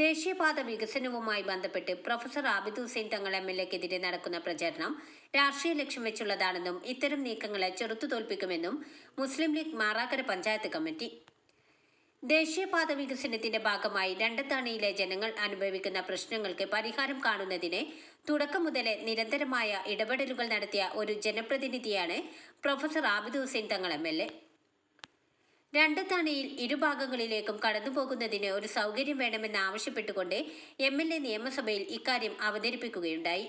ദേശീയപാത വികസനവുമായി ബന്ധപ്പെട്ട് professor Abid Hussain Thangal M L എക്കെതിരെ നടക്കുന്ന പ്രചരണം രാഷ്ട്രീയ ലക്ഷ്യം വെച്ചുള്ളതാണെന്നും ഇത്തരം നീക്കങ്ങളെ ചെറുത്തു തോൽപ്പിക്കുമെന്നും മുസ്ലിം ലീഗ് മാറാക്കര പഞ്ചായത്ത് കമ്മിറ്റി. ദേശീയപാത വികസനത്തിന്റെ ഭാഗമായി രണ്ടത്താണിയിലെ ജനങ്ങൾ അനുഭവിക്കുന്ന പ്രശ്നങ്ങൾക്ക് പരിഹാരം കാണുന്നതിന് തുടക്കം മുതലേ നിരന്തരമായ ഇടപെടലുകൾ നടത്തിയ ഒരു ജനപ്രതിനിധിയാണ് professor Abid Hussain Thangal M L A. രണ്ടത്താണിയിൽ ഇരുഭാഗങ്ങളിലേക്കും കടന്നുപോകുന്നതിന് ഒരു സൗകര്യം വേണമെന്ന് ആവശ്യപ്പെട്ടുകൊണ്ട് എം എൽ എ നിയമസഭയിൽ ഇക്കാര്യം അവതരിപ്പിക്കുകയുണ്ടായി.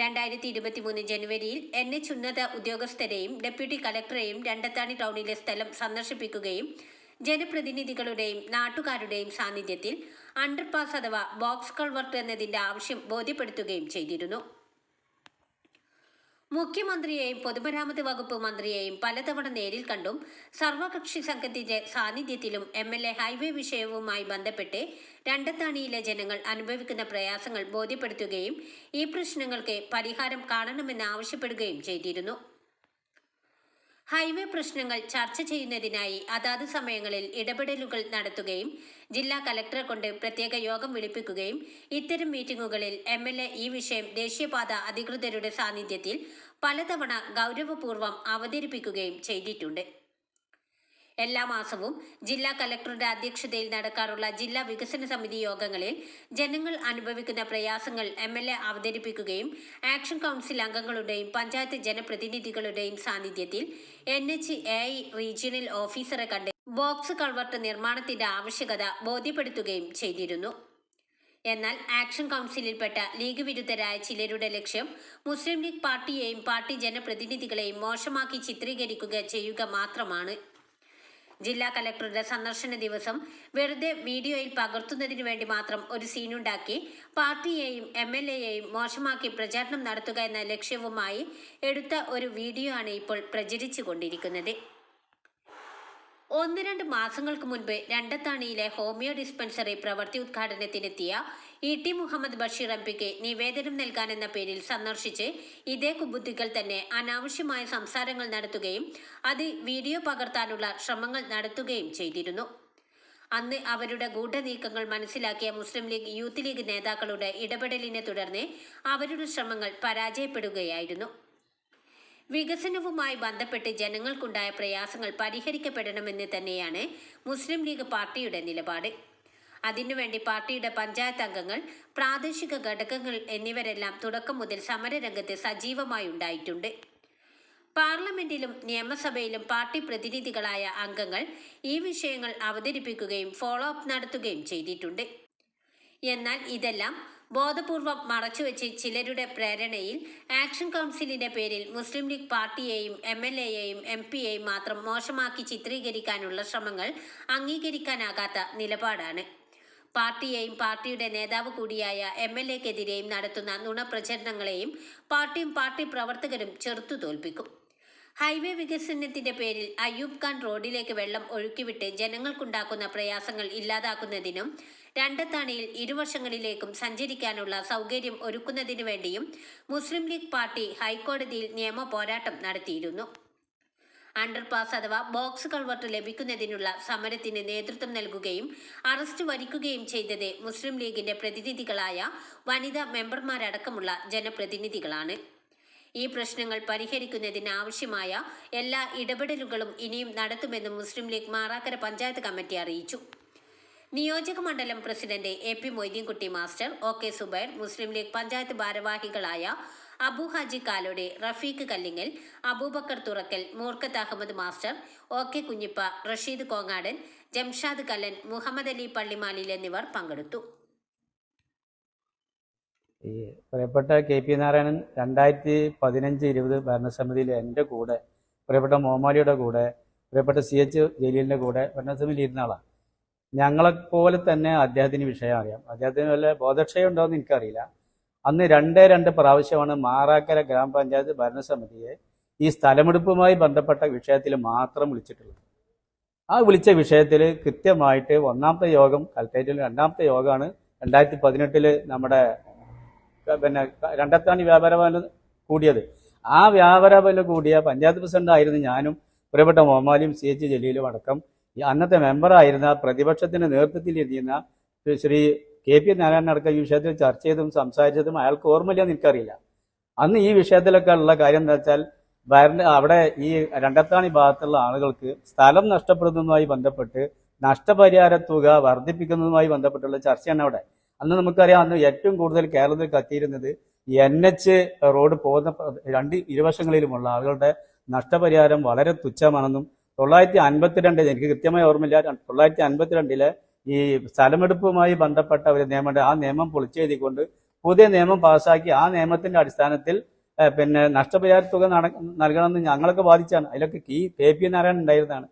രണ്ടായിരത്തി ഇരുപത്തിമൂന്ന് ജനുവരിയിൽ എൻ എച്ച് ഉന്നത ഉദ്യോഗസ്ഥരെയും ഡെപ്യൂട്ടി കലക്ടറെയും രണ്ടത്താണി ടൗണിലെ സ്ഥലം സന്ദർശിപ്പിക്കുകയും ജനപ്രതിനിധികളുടെയും നാട്ടുകാരുടെയും സാന്നിധ്യത്തിൽ അണ്ടർപാസ് അഥവാ ബോക്സ് കൾവർട്ട് എന്നതിന്റെ ആവശ്യം ബോധ്യപ്പെടുത്തുകയും ചെയ്തിരുന്നു. മുഖ്യമന്ത്രിയെയും പൊതുമരാമത്ത് വകുപ്പ് മന്ത്രിയെയും പലതവണ നേരിൽ കണ്ടും സർവകക്ഷി സംഘത്തിന്റെ സാന്നിധ്യത്തിലും എം എൽ എ ഹൈവേ വിഷയവുമായി ബന്ധപ്പെട്ട് രണ്ടത്താണിയിലെ ജനങ്ങൾ അനുഭവിക്കുന്ന പ്രയാസങ്ങൾ ബോധ്യപ്പെടുത്തുകയും ഈ പ്രശ്നങ്ങൾക്ക് പരിഹാരം കാണണമെന്ന് ആവശ്യപ്പെടുകയും ചെയ്തിരുന്നു. ഹൈവേ പ്രശ്നങ്ങൾ ചർച്ച ചെയ്യുന്നതിനായി അതാത് സമയങ്ങളിൽ ഇടപെടലുകൾ നടത്തുകയും ജില്ലാ കലക്ടറെ കൊണ്ട് പ്രത്യേക യോഗം വിളിപ്പിക്കുകയും ഇത്തരം മീറ്റിംഗുകളിൽ എം ഈ വിഷയം ദേശീയപാത അധികൃതരുടെ സാന്നിധ്യത്തിൽ പലതവണ ഗൗരവപൂർവം അവതരിപ്പിക്കുകയും ചെയ്തിട്ടുണ്ട്. എല്ലാ മാസവും ജില്ലാ കലക്ടറുടെ അധ്യക്ഷതയിൽ നടക്കാറുള്ള ജില്ലാ വികസന സമിതി യോഗങ്ങളിൽ ജനങ്ങൾ അനുഭവിക്കുന്ന പ്രയാസങ്ങൾ എം എൽ എ അവതരിപ്പിക്കുകയും ആക്ഷൻ കൗൺസിൽ അംഗങ്ങളുടെയും പഞ്ചായത്ത് ജനപ്രതിനിധികളുടെയും സാന്നിധ്യത്തിൽ എൻ എച്ച് എ റീജിയണൽ ഓഫീസറെ കണ്ട് ബോക്സ് കൾവർട്ട് നിർമ്മാണത്തിന്റെ ആവശ്യകത ബോധ്യപ്പെടുത്തുകയും ചെയ്തിരുന്നു. എന്നാൽ ആക്ഷൻ കൗൺസിലിൽപ്പെട്ട ലീഗ് വിരുദ്ധരായ ചിലരുടെ ലക്ഷ്യം മുസ്ലിം ലീഗ് പാർട്ടിയെയും പാർട്ടി ജനപ്രതിനിധികളെയും മോശമാക്കി ചിത്രീകരിക്കുക ചെയ്യുക മാത്രമാണ്. ജില്ലാ കലക്ടറുടെ സന്ദർശന ദിവസം വെറുതെ വീഡിയോയിൽ പകർത്തുന്നതിനു വേണ്ടി മാത്രം ഒരു സീനുണ്ടാക്കി പാർട്ടിയെയും എം എൽ എയെയും മോശമാക്കി പ്രചാരണം നടത്തുക എന്ന ലക്ഷ്യവുമായി എടുത്ത ഒരു വീഡിയോ ആണ് ഇപ്പോൾ പ്രചരിച്ചു കൊണ്ടിരിക്കുന്നത്. ഒന്ന് രണ്ട് മാസങ്ങൾക്ക് മുൻപ് രണ്ടത്താണിയിലെ ഹോമിയോ ഡിസ്പെൻസറി പ്രവൃത്തി ഉദ്ഘാടനത്തിനെത്തിയ E T Muhammad Basheer M പിക്ക് നിവേദനം നൽകാനെന്ന പേരിൽ സന്ദർശിച്ച് ഇതേ കുബുദ്ധികൾ തന്നെ അനാവശ്യമായ സംസാരങ്ങൾ നടത്തുകയും അത് വീഡിയോ പകർത്താനുള്ള ശ്രമങ്ങൾ നടത്തുകയും ചെയ്തിരുന്നു. അന്ന് അവരുടെ ഗൂഢനീക്കങ്ങൾ മനസ്സിലാക്കിയ മുസ്ലിം ലീഗ് യൂത്ത് ലീഗ് നേതാക്കളുടെ ഇടപെടലിനെ തുടർന്ന് അവരുടെ ശ്രമങ്ങൾ പരാജയപ്പെടുകയായിരുന്നു. വികസനവുമായി ബന്ധപ്പെട്ട് ജനങ്ങൾക്കുണ്ടായ പ്രയാസങ്ങൾ പരിഹരിക്കപ്പെടണമെന്ന് തന്നെയാണ് മുസ്ലിം ലീഗ് പാർട്ടിയുടെ നിലപാട്. അതിനുവേണ്ടി പാർട്ടിയുടെ പഞ്ചായത്ത് അംഗങ്ങൾ പ്രാദേശിക ഘടകങ്ങൾ എന്നിവരെല്ലാം തുടക്കം മുതൽ സമരരംഗത്ത് സജീവമായി ഉണ്ടായിട്ടുണ്ട്. പാർലമെന്റിലും നിയമസഭയിലും പാർട്ടി പ്രതിനിധികളായ അംഗങ്ങൾ ഈ വിഷയങ്ങൾ അവതരിപ്പിക്കുകയും ഫോളോ അപ്പ് നടത്തുകയും ചെയ്തിട്ടുണ്ട്. എന്നാൽ ഇതെല്ലാം ബോധപൂർവം മറച്ചുവെച്ച് ചിലരുടെ പ്രേരണയിൽ ആക്ഷൻ കൗൺസിലിന്റെ പേരിൽ മുസ്ലിം ലീഗ് പാർട്ടിയെയും എം എൽ എയെയും എം പിയെയും മാത്രം മോശമാക്കി ചിത്രീകരിക്കാനുള്ള ശ്രമങ്ങൾ അംഗീകരിക്കാനാകാത്ത നിലപാടാണ്. പാർട്ടിയെയും പാർട്ടിയുടെ നേതാവ് കൂടിയായ എം എൽ എക്കെതിരെയും നടത്തുന്ന നുണപ്രചരണങ്ങളെയും പാർട്ടിയും പാർട്ടി പ്രവർത്തകരും ചെറുത്തു തോൽപ്പിക്കും. ഹൈവേ വികസനത്തിന്റെ പേരിൽ അയ്യൂബ് ഖാൻ റോഡിലേക്ക് വെള്ളം ഒഴുക്കിവിട്ട് ജനങ്ങൾക്കുണ്ടാക്കുന്ന പ്രയാസങ്ങൾ ഇല്ലാതാക്കുന്നതിനും രണ്ടത്താണിയിൽ ഇരുവർഷങ്ങളിലേക്കും സഞ്ചരിക്കാനുള്ള സൗകര്യം ഒരുക്കുന്നതിനു വേണ്ടിയും മുസ്ലിം ലീഗ് പാർട്ടി ഹൈക്കോടതിയിൽ നിയമ പോരാട്ടം നടത്തിയിരുന്നു. അണ്ടർപാസ് അഥവാ ബോക്സ് കൾവർട്ട് ലഭിക്കുന്നതിനുള്ള സമരത്തിന് നേതൃത്വം നൽകുകയും അറസ്റ്റ് വരിക്കുകയും ചെയ്തത് മുസ്ലിം ലീഗിന്റെ പ്രതിനിധികളായ വനിതാ മെമ്പർമാരടക്കമുള്ള ജനപ്രതിനിധികളാണ്. ഈ പ്രശ്നങ്ങൾ പരിഹരിക്കുന്നതിന് ആവശ്യമായ എല്ലാ ഇടപെടലുകളും ഇനിയും നടത്തുമെന്നും മുസ്ലിം ലീഗ് മാറാക്കര പഞ്ചായത്ത് കമ്മിറ്റി അറിയിച്ചു. നിയോജക മണ്ഡലം president A P Moideenkutty master O K Zubair Muslim League panchayat ഭാരവാഹികളായ Abu Haji Kalode Rafeeq Kallingal Aboobacker Thurakkal Moorkath Ahammed master O K Kunhippa Rasheed Kongadan Jamshad Kallan Muhammed Ali Pallimalil എന്നിവർ പങ്കെടുത്തു. ഈ പ്രിയപ്പെട്ട K P Narayanan രണ്ടായിരത്തി പതിനഞ്ച് ഇരുപത് ഭരണസമിതിയിൽ എന്റെ കൂടെ പ്രിയപ്പെട്ട മോമാലിയുടെ കൂടെ പ്രിയപ്പെട്ട സി എച്ച് ജലീലിന്റെ കൂടെ ഭരണസമിതിയിൽ ഇരുന്ന ആളാണ്. ഞങ്ങളെപ്പോലെ തന്നെ അദ്ദേഹത്തിന് വിഷയം അറിയാം. അദ്ദേഹത്തിന് വല്ല ബോധക്ഷയം ഉണ്ടോ എന്ന് എനിക്കറിയില്ല. അന്ന് രണ്ടേ രണ്ട് പ്രാവശ്യമാണ് മാറാക്കര ഗ്രാമപഞ്ചായത്ത് ഭരണസമിതിയെ ഈ സ്ഥലമെടുപ്പുമായി ബന്ധപ്പെട്ട വിഷയത്തിൽ മാത്രം വിളിച്ചിട്ടുള്ളത്. ആ വിളിച്ച വിഷയത്തിൽ കൃത്യമായിട്ട് ഒന്നാമത്തെ യോഗം കൽക്കറ്റയിൽ രണ്ടാമത്തെ യോഗമാണ് രണ്ടായിരത്തി പതിനെട്ടിൽ നമ്മുടെ പിന്നെ രണ്ടത്താണി വ്യാപാര ഭവനിൽ കൂടിയത്. ആ വ്യാപാര ഭവനിൽ കൂടിയ പഞ്ചായത്ത് പ്രസിഡന്റ് ആയിരുന്നു ഞാനും. പ്രിയപ്പെട്ട മോമാലിയും സി എച്ച് ജലീലും അടക്കം അന്നത്തെ മെമ്പറായിരുന്ന പ്രതിപക്ഷത്തിന്റെ നേതൃത്വത്തിൽ ഇരുന്ന ശ്രീ കെ പി നാരായണൻ അടക്കം ഈ വിഷയത്തിൽ ചർച്ച ചെയ്തും സംസാരിച്ചതും അയാൾക്ക് ഓർമ്മയില്ലെന്ന് എനിക്കറിയില്ല. അന്ന് ഈ വിഷയത്തിലൊക്കെ ഉള്ള കാര്യം എന്താ വെച്ചാൽ ഭരണ അവിടെ ഈ രണ്ടത്താണി ഭാഗത്തുള്ള ആളുകൾക്ക് സ്ഥലം നഷ്ടപ്പെടുന്നതുമായി ബന്ധപ്പെട്ട് നഷ്ടപരിഹാര തുക വർദ്ധിപ്പിക്കുന്നതുമായി ബന്ധപ്പെട്ടുള്ള ചർച്ചയാണ് അവിടെ. അന്ന് നമുക്കറിയാം അന്ന് ഏറ്റവും കൂടുതൽ കേരളത്തിൽ കത്തിയിരുന്നത് എൻ എച്ച് റോഡ് പോകുന്ന രണ്ട് ഇരുവശങ്ങളിലുമുള്ള ആളുകളുടെ നഷ്ടപരിഹാരം വളരെ തുച്ഛമാണെന്നും തൊള്ളായിരത്തി അൻപത്തിരണ്ട് എനിക്ക് കൃത്യമായി ഓർമ്മയില്ല തൊള്ളായിരത്തി അൻപത്തിരണ്ടിലെ ഈ സ്ഥലമെടുപ്പുമായി ബന്ധപ്പെട്ട ഒരു നിയമം ആ നിയമം പൊളിച്ചെഴുതിക്കൊണ്ട് പുതിയ നിയമം പാസ്സാക്കി ആ നിയമത്തിന്റെ അടിസ്ഥാനത്തിൽ പിന്നെ നഷ്ടപരിഹാര തുക നൽകണം നൽകണമെന്ന് ഞങ്ങളൊക്കെ ബാധിച്ചാണ് അതിലൊക്കെ ഈ കെ. പി. നാരായണൻ ഉണ്ടായിരുന്നതാണ്.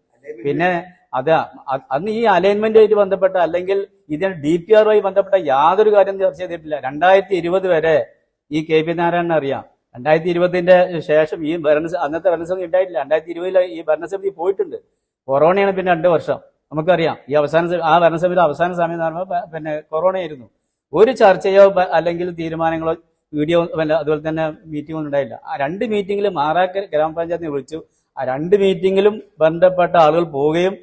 പിന്നെ അത് അന്ന് ഈ അലൈൻമെന്റുമായിട്ട് ബന്ധപ്പെട്ട അല്ലെങ്കിൽ ഇതിന് ഡി പി ആറുമായി ബന്ധപ്പെട്ട യാതൊരു കാര്യം ചർച്ച ചെയ്തിട്ടില്ല. രണ്ടായിരത്തി ഇരുപത് വരെ ഈ കെ. പി. നാരായണൻ അറിയാം. രണ്ടായിരത്തി ഇരുപതിന്റെ ശേഷം ഈ ഭരണ അന്നത്തെ ഭരണസമിതി ഉണ്ടായിട്ടില്ല. രണ്ടായിരത്തി ഇരുപതിൽ ഈ ഭരണസമിതി പോയിട്ടുണ്ട്. കൊറോണയാണ് പിന്നെ രണ്ട് വർഷം. നമുക്കറിയാം. ഈ അവസാന ആ ഭരണസമിതി അവസാന സമയം എന്ന് പറയുമ്പോൾ പിന്നെ കൊറോണയായിരുന്നു. ഒരു ചർച്ചയോ അല്ലെങ്കിൽ തീരുമാനങ്ങളോ വീഡിയോ അതുപോലെ തന്നെ മീറ്റിംഗ് ഒന്നും ഉണ്ടായില്ല. ആ രണ്ട് മീറ്റിംഗിൽ മാറാക്കൽ ഗ്രാമപഞ്ചായത്തിനെ വിളിച്ചു. ആ രണ്ട് മീറ്റിംഗിലും ബന്ധപ്പെട്ട ആളുകൾ പോവുകയും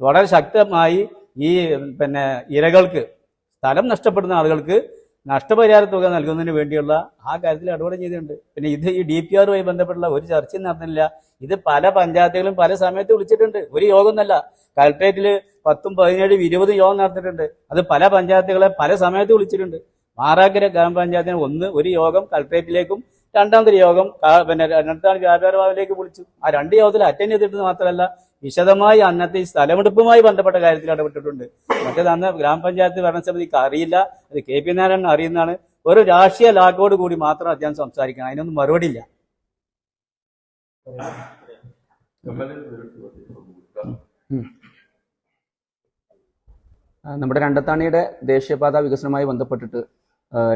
വളരെ ശക്തമായി ഈ പിന്നെ ഇരകൾക്ക് സ്ഥലം നഷ്ടപ്പെടുന്ന ആളുകൾക്ക് നഷ്ടപരിഹാര തുക നൽകുന്നതിന് വേണ്ടിയുള്ള ആ കാര്യത്തിൽ ഇടപെടൽ ചെയ്തിട്ടുണ്ട്. പിന്നെ ഇത് ഈ ഡി പി ആറുമായി ബന്ധപ്പെട്ടുള്ള ഒരു ചർച്ചയും നടന്നില്ല. ഇത് പല പഞ്ചായത്തുകളും പല സമയത്ത് വിളിച്ചിട്ടുണ്ട്. ഒരു യോഗം എന്നല്ല കലക്ട്രേറ്റിൽ പത്തും പതിനേഴും ഇരുപതും യോഗം നടത്തിയിട്ടുണ്ട് അത് പല പഞ്ചായത്തുകളെ പല സമയത്ത് വിളിച്ചിട്ടുണ്ട്. മാറാക്കര ഗ്രാമപഞ്ചായത്തിന് ഒന്ന് ഒരു യോഗം കലക്ട്രേറ്റിലേക്കും രണ്ടാമത്തെ യോഗം പിന്നെ രണ്ടാമത്തെ വിളിച്ചു. ആ രണ്ട് യോഗത്തിൽ അറ്റൻഡ് ചെയ്തിട്ട് മാത്രമല്ല വിശദമായി അന്നത്തെ സ്ഥലമെടുപ്പുമായി ബന്ധപ്പെട്ട കാര്യത്തിൽ ഇടപെട്ടിട്ടുണ്ട്. മറ്റേത് അന്ന് ഗ്രാമപഞ്ചായത്ത് ഭരണസമിതിക്ക് അറിയില്ല. അത് കെ പി നാരായണൻ അറിയുന്നതാണ്. ഒരു രാഷ്ട്രീയ ലാക്കോട് കൂടി മാത്രം അദ്ദേഹം സംസാരിക്കണം. അതിനൊന്നും മറുപടി ഇല്ല നമ്മുടെ രണ്ടത്താണിയുടെ ദേശീയപാത വികസനവുമായി ബന്ധപ്പെട്ടിട്ട്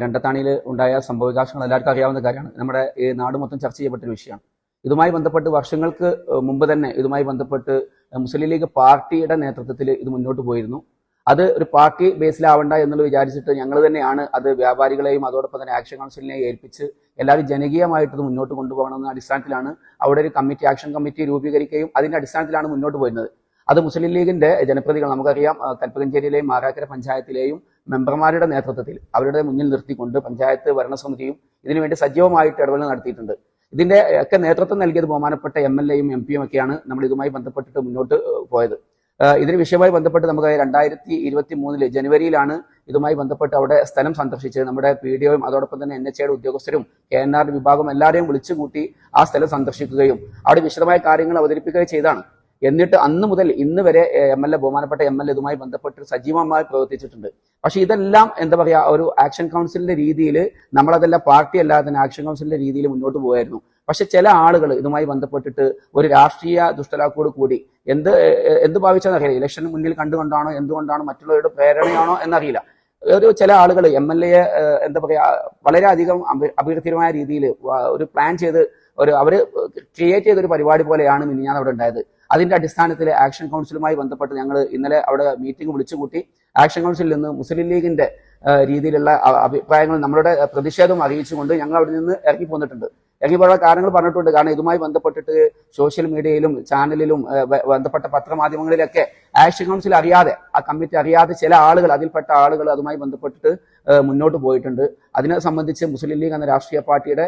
രണ്ടത്താണിയിൽ ഉണ്ടായ സംഭവവികാസങ്ങൾ എല്ലാവർക്കും അറിയാവുന്ന കാര്യമാണ്. നമ്മുടെ ഈ നാട് മൊത്തം ചർച്ച ചെയ്യപ്പെട്ടൊരു വിഷയമാണ്. ഇതുമായി ബന്ധപ്പെട്ട് വർഷങ്ങൾക്ക് മുമ്പ് തന്നെ ഇതുമായി ബന്ധപ്പെട്ട് മുസ്ലിം ലീഗ് പാർട്ടിയുടെ നേതൃത്വത്തിൽ ഇത് മുന്നോട്ട് പോയിരുന്നു. അത് ഒരു പാർട്ടി ബേസിലാവണ്ട എന്നുള്ളത് വിചാരിച്ചിട്ട് ഞങ്ങൾ തന്നെയാണ് അത് വ്യാപാരികളെയും അതോടൊപ്പം തന്നെ ആക്ഷൻ കൗൺസിലിനെയും ഏൽപ്പിച്ച് എല്ലാവരും ജനകീയമായിട്ട് ഇത് മുന്നോട്ട് കൊണ്ടുപോകണമെന്ന അടിസ്ഥാനത്തിലാണ് അവിടെ ഒരു കമ്മിറ്റി ആക്ഷൻ കമ്മിറ്റി രൂപീകരിക്കുകയും അതിന്റെ അടിസ്ഥാനത്തിലാണ് മുന്നോട്ട് പോയിരുന്നത്. അത് മുസ്ലിം ലീഗിന്റെ ജനപ്രതികൾ നമുക്കറിയാം കൽപ്പകഞ്ചേരിയിലെയും മാറാക്കര പഞ്ചായത്തിലെയും മെമ്പർമാരുടെ നേതൃത്വത്തിൽ അവരുടെ മുന്നിൽ നിർത്തിക്കൊണ്ട് പഞ്ചായത്ത് ഭരണസമിതിയും ഇതിനുവേണ്ടി സജീവമായിട്ട് ഇടപെടൽ നടത്തിയിട്ടുണ്ട്. ഇതിന്റെ ഒക്കെ നേതൃത്വം നൽകിയത് ബഹുമാനപ്പെട്ട എം എൽ എയും എം പിയും ഒക്കെയാണ് നമ്മൾ ഇതുമായി ബന്ധപ്പെട്ടിട്ട് മുന്നോട്ട് പോയത്. ഇതിന് വിഷയവുമായി ബന്ധപ്പെട്ട് നമുക്ക് രണ്ടായിരത്തി ഇരുപത്തി മൂന്നിൽ ജനുവരിയിലാണ് ഇതുമായി ബന്ധപ്പെട്ട് അവിടെ സ്ഥലം സന്ദർശിച്ച് നമ്മുടെ പി ഡി ഒയും അതോടൊപ്പം തന്നെ എൻ എച്ച് ഐയുടെ ഉദ്യോഗസ്ഥരും കെ എൻ ആർ വിഭാഗം എല്ലാവരെയും വിളിച്ചുകൂട്ടി ആ സ്ഥലം സന്ദർശിക്കുകയും അവിടെ വിശദമായ കാര്യങ്ങൾ അവതരിപ്പിക്കുകയും ചെയ്താണ്. എന്നിട്ട് അന്ന് മുതൽ ഇന്ന് വരെ എം എൽ എ ബഹുമാനപ്പെട്ട എം എൽ എ ഇതുമായി ബന്ധപ്പെട്ട് സജീവമായി പ്രവർത്തിച്ചിട്ടുണ്ട്. പക്ഷെ ഇതെല്ലാം എന്താ പറയാ ഒരു ആക്ഷൻ കൗൺസിലിന്റെ രീതിയിൽ നമ്മളതെല്ലാം പാർട്ടി അല്ലാതെ തന്നെ ആക്ഷൻ കൗൺസിലിന്റെ രീതിയിൽ മുന്നോട്ട് പോയായിരുന്നു പക്ഷെ ചില ആളുകൾ ഇതുമായി ബന്ധപ്പെട്ടിട്ട് ഒരു രാഷ്ട്രീയ ദുഷ്ടലാക്കോട് കൂടി എന്ത് എന്ത് ഭാവിച്ചെന്നറിയില്ല ഇലക്ഷൻ മുന്നിൽ കണ്ടുകൊണ്ടാണോ എന്തുകൊണ്ടാണോ മറ്റുള്ളവരുടെ പ്രേരണയാണോ എന്നറിയില്ല. ഒരു ചില ആളുകൾ എം എൽ എ എന്താ പറയാ വളരെയധികം അഭീഷ്ടമായ രീതിയിൽ ഒരു പ്ലാൻ ചെയ്ത് ഒരു അവർ ക്രിയേറ്റ് ചെയ്ത ഒരു പരിപാടി പോലെയാണ് മിനിഞ്ഞാൻ അവിടെ ഉണ്ടായത്. അതിന്റെ അടിസ്ഥാനത്തിൽ ആക്ഷൻ കൗൺസിലുമായി ബന്ധപ്പെട്ട് ഞങ്ങൾ ഇന്നലെ അവിടെ മീറ്റിംഗ് വിളിച്ചുകൂട്ടി. ആക്ഷൻ കൗൺസിലിൽ നിന്ന് മുസ്ലിം ലീഗിന്റെ രീതിയിലുള്ള അഭിപ്രായങ്ങൾ നമ്മളുടെ പ്രതിഷേധം അറിയിച്ചുകൊണ്ട് ഞങ്ങൾ അവിടെ നിന്ന് ഇറങ്ങി പോന്നിട്ടുണ്ട് ഇറങ്ങി കാര്യങ്ങൾ പറഞ്ഞിട്ടുണ്ട്. കാരണം ഇതുമായി ബന്ധപ്പെട്ടിട്ട് സോഷ്യൽ മീഡിയയിലും ചാനലിലും ബന്ധപ്പെട്ട പത്രമാധ്യമങ്ങളിലൊക്കെ ആക്ഷൻ കൗൺസിൽ അറിയാതെ ആ കമ്മിറ്റി അറിയാതെ ചില ആളുകൾ അതിൽപ്പെട്ട ആളുകൾ അതുമായി ബന്ധപ്പെട്ടിട്ട് മുന്നോട്ട് പോയിട്ടുണ്ട്. അതിനെ സംബന്ധിച്ച് മുസ്ലിം ലീഗ് എന്ന രാഷ്ട്രീയ പാർട്ടിയുടെ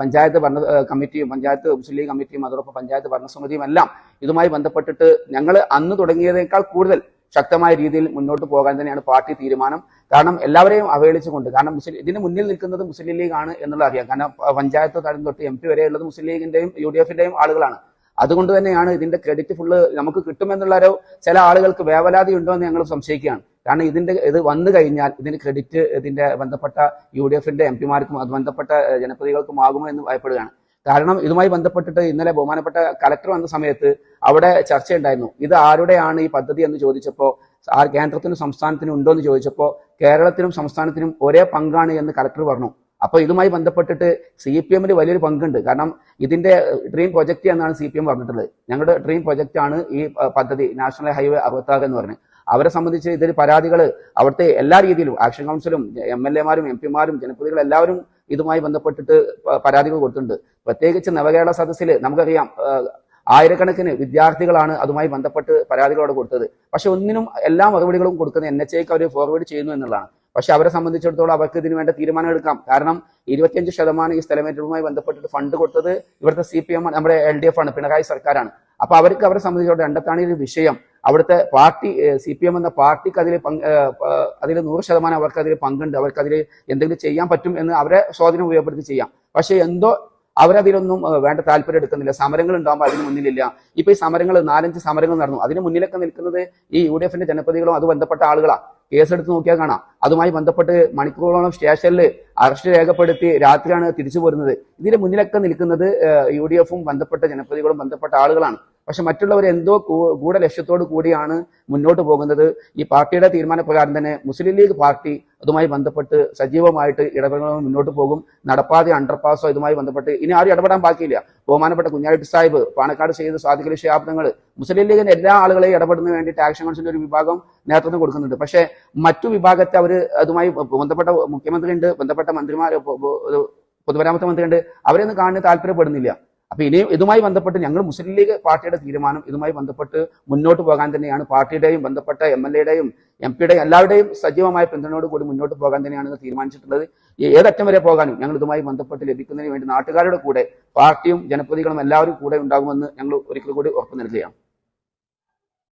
പഞ്ചായത്ത് ഭരണ കമ്മിറ്റിയും പഞ്ചായത്ത് മുസ്ലിം ലീഗ് കമ്മിറ്റിയും അതോടൊപ്പം പഞ്ചായത്ത് ഭരണസമിതിയും എല്ലാം ഇതുമായി ബന്ധപ്പെട്ടിട്ട് ഞങ്ങൾ അന്ന് തുടങ്ങിയതിനേക്കാൾ കൂടുതൽ ശക്തമായ രീതിയിൽ മുന്നോട്ട് പോകാൻ തന്നെയാണ് പാർട്ടി തീരുമാനം. കാരണം എല്ലാവരെയും അവഹേളിച്ചുകൊണ്ട് കാരണം മുസ്ലിം ഇതിന് മുന്നിൽ നിൽക്കുന്നത് മുസ്ലിം ലീഗ് ആണ് എന്നുള്ളത് അറിയാം. കാരണം പഞ്ചായത്ത് തലം തൊട്ട് എം പി വരെയുള്ളത് മുസ്ലിം ലീഗിന്റെയും യു ഡി എഫിന്റെയും ആളുകളാണ്. അതുകൊണ്ട് തന്നെയാണ് ഇതിന്റെ ക്രെഡിറ്റ് ഫുള്ള് നമുക്ക് കിട്ടുമെന്നുള്ള ഒരു ചില ആളുകൾക്ക് വേവലാതി ഉണ്ടോ എന്ന് ഞങ്ങൾ സംശയിക്കുകയാണ്. കാരണം ഇതിന്റെ ഇത് വന്നു കഴിഞ്ഞാൽ ഇതിന് ക്രെഡിറ്റ് ഇതിന്റെ ബന്ധപ്പെട്ട യു ഡി എഫിന്റെ എം പിമാർക്കും അത് ബന്ധപ്പെട്ട ജനപ്രതികൾക്കും ആകുമോ എന്ന് ഭയപ്പെടുകയാണ്. കാരണം ഇതുമായി ബന്ധപ്പെട്ടിട്ട് ഇന്നലെ ബഹുമാനപ്പെട്ട കലക്ടർ വന്ന സമയത്ത് അവിടെ ചർച്ചയുണ്ടായിരുന്നു. ഇത് ആരുടെയാണ് ഈ പദ്ധതി എന്ന് ചോദിച്ചപ്പോൾ ആ കേന്ദ്രത്തിനും സംസ്ഥാനത്തിനും ഉണ്ടോ എന്ന് ചോദിച്ചപ്പോൾ കേരളത്തിനും സംസ്ഥാനത്തിനും ഒരേ പങ്കാണ് എന്ന് കലക്ടർ പറഞ്ഞു. അപ്പൊ ഇതുമായി ബന്ധപ്പെട്ടിട്ട് സി പി എമ്മിന് വലിയൊരു പങ്കുണ്ട്. കാരണം ഇതിന്റെ ഡ്രീം പ്രൊജക്ട് എന്നാണ് സി പി എം പറഞ്ഞിട്ടുള്ളത്. ഞങ്ങളുടെ ഡ്രീം പ്രൊജക്ട് ആണ് ഈ പദ്ധതി നാഷണൽ ഹൈവേ അറുപത്താറ് എന്ന് പറഞ്ഞത് അവരെ സംബന്ധിച്ച് ഇതിൽ പരാതികൾ അവിടുത്തെ എല്ലാ രീതിയിലും ആക്ഷൻ കൗൺസിലും എം എൽ എമാരും എം പിമാരും ജനപ്രതികളും എല്ലാവരും ഇതുമായി ബന്ധപ്പെട്ടിട്ട് പരാതികൾ കൊടുത്തിട്ടുണ്ട്. പ്രത്യേകിച്ച് നവകേരള സദസ്സിൽ നമുക്കറിയാം ആയിരക്കണക്കിന് വിദ്യാർത്ഥികളാണ് അതുമായി ബന്ധപ്പെട്ട് പരാതികളോട് കൊടുത്തത്. പക്ഷെ ഒന്നിനും എല്ലാ മറുപടികളും കൊടുക്കുന്ന എൻ എച്ച് ഐക്ക് അവർ ഫോർവേഡ് ചെയ്യുന്നു എന്നുള്ളതാണ്. പക്ഷെ അവരെ സംബന്ധിച്ചിടത്തോളം അവർക്ക് ഇതിന് വേണ്ട തീരുമാനം എടുക്കാം കാരണം ഇരുപത്തിയഞ്ച് ശതമാനം ഈ സ്ഥലമേറ്റവുമായി ബന്ധപ്പെട്ടിട്ട് ഫണ്ട് കൊടുത്തത് ഇവിടുത്തെ സി പി എം നമ്മുടെ എൽ ഡി എഫ് ആണ് പിണറായി സർക്കാരാണ്. അപ്പൊ അവർക്ക് അവരെ സംബന്ധിച്ചിടത്തോളം രണ്ടത്താണ് വിഷയം. അവിടുത്തെ പാർട്ടി സി പി എം എന്ന പാർട്ടിക്ക് അതിൽ അതിൽ നൂറ് ശതമാനം അവർക്ക് അതിൽ പങ്കുണ്ട്. അവർക്ക് അതിൽ എന്തെങ്കിലും ചെയ്യാൻ പറ്റും എന്ന് അവരെ സ്വാധീനം ഉപയോഗപ്പെടുത്തി ചെയ്യാം. പക്ഷെ എന്തോ അവരതിലൊന്നും വേണ്ട താല്പര്യം എടുക്കുന്നില്ല. സമരങ്ങൾ ഉണ്ടാകുമ്പോൾ അതിന് മുന്നിലില്ല. ഇപ്പൊ ഈ സമരങ്ങൾ നാലഞ്ച് സമരങ്ങൾ നടന്നു. അതിന് മുന്നിലൊക്കെ നിൽക്കുന്നത് ഈ യു ഡി എഫിന്റെ ജനപ്രതികളും അത് ബന്ധപ്പെട്ട ആളുകളാ. കേസെടുത്ത് നോക്കിയാൽ കാണാം. അതുമായി ബന്ധപ്പെട്ട് മണിക്കൂറോളം സ്റ്റേഷനിൽ അറസ്റ്റ് രേഖപ്പെടുത്തി രാത്രിയാണ് തിരിച്ചു പോരുന്നത്. ഇതിന് മുന്നിലൊക്കെ നിൽക്കുന്നത് യു ഡി എഫും ബന്ധപ്പെട്ട ജനപ്രതികളും ബന്ധപ്പെട്ട ആളുകളാണ്. പക്ഷെ മറ്റുള്ളവർ എന്തോ കൂടെ ലക്ഷ്യത്തോടു കൂടിയാണ് മുന്നോട്ട് പോകുന്നത്. ഈ പാർട്ടിയുടെ തീരുമാനപ്രകാരം തന്നെ മുസ്ലിം ലീഗ് പാർട്ടി അതുമായി ബന്ധപ്പെട്ട് സജീവമായിട്ട് ഇടപെടലുകൾ മുന്നോട്ട് പോകും. നടപ്പാതെ അണ്ടർപാസോ ഇതുമായി ബന്ധപ്പെട്ട് ഇനി ആരും ഇടപെടാൻ ബാക്കിയില്ല. ബഹുമാനപ്പെട്ട കുഞ്ഞാലിട്ട് സാഹിബ് പാണക്കാട് ചെയ്ത് സാധിക്കൽ ശാബ്ദങ്ങൾ മുസ്ലിം ലീഗിന്റെ എല്ലാ ആളുകളെയും ഇടപെടുന്നതിന് വേണ്ടിയിട്ട് ആക്ഷൻ കൗൺസിലിന്റെ ഒരു വിഭാഗം നേതൃത്വം കൊടുക്കുന്നുണ്ട്. പക്ഷേ മറ്റു വിഭാഗത്തെ അവർ അതുമായി ബന്ധപ്പെട്ട മുഖ്യമന്ത്രി ഉണ്ട് ബന്ധപ്പെട്ട മന്ത്രിമാർ പൊതുമരാമത്ത് മന്ത്രി ഉണ്ട് അവരെയൊന്നും കാണാൻ താല്പര്യപ്പെടുന്നില്ല. അപ്പൊ ഇനിയും ഇതുമായി ബന്ധപ്പെട്ട് ഞങ്ങൾ മുസ്ലിം ലീഗ് പാർട്ടിയുടെ തീരുമാനം ഇതുമായി ബന്ധപ്പെട്ട് മുന്നോട്ട് പോകാൻ തന്നെയാണ് പാർട്ടിയുടെയും ബന്ധപ്പെട്ട എം എൽ എയുടെയും എം പിയുടെയും എല്ലാവരുടെയും സജീവമായ പിന്തുണയോട് കൂടി മുന്നോട്ട് പോകാൻ തന്നെയാണ് തീരുമാനിച്ചിട്ടുള്ളത്. ഏതറ്റം വരെ പോകാനും ഞങ്ങൾ ഇതുമായി ബന്ധപ്പെട്ട് ലഭിക്കുന്നതിന് വേണ്ടി നാട്ടുകാരുടെ കൂടെ പാർട്ടിയും ജനപ്രതികളും എല്ലാവരും കൂടെ ഉണ്ടാകുമെന്ന് ഞങ്ങൾ ഒരിക്കൽ കൂടി ഉറപ്പ് നൽകുകയാണ്.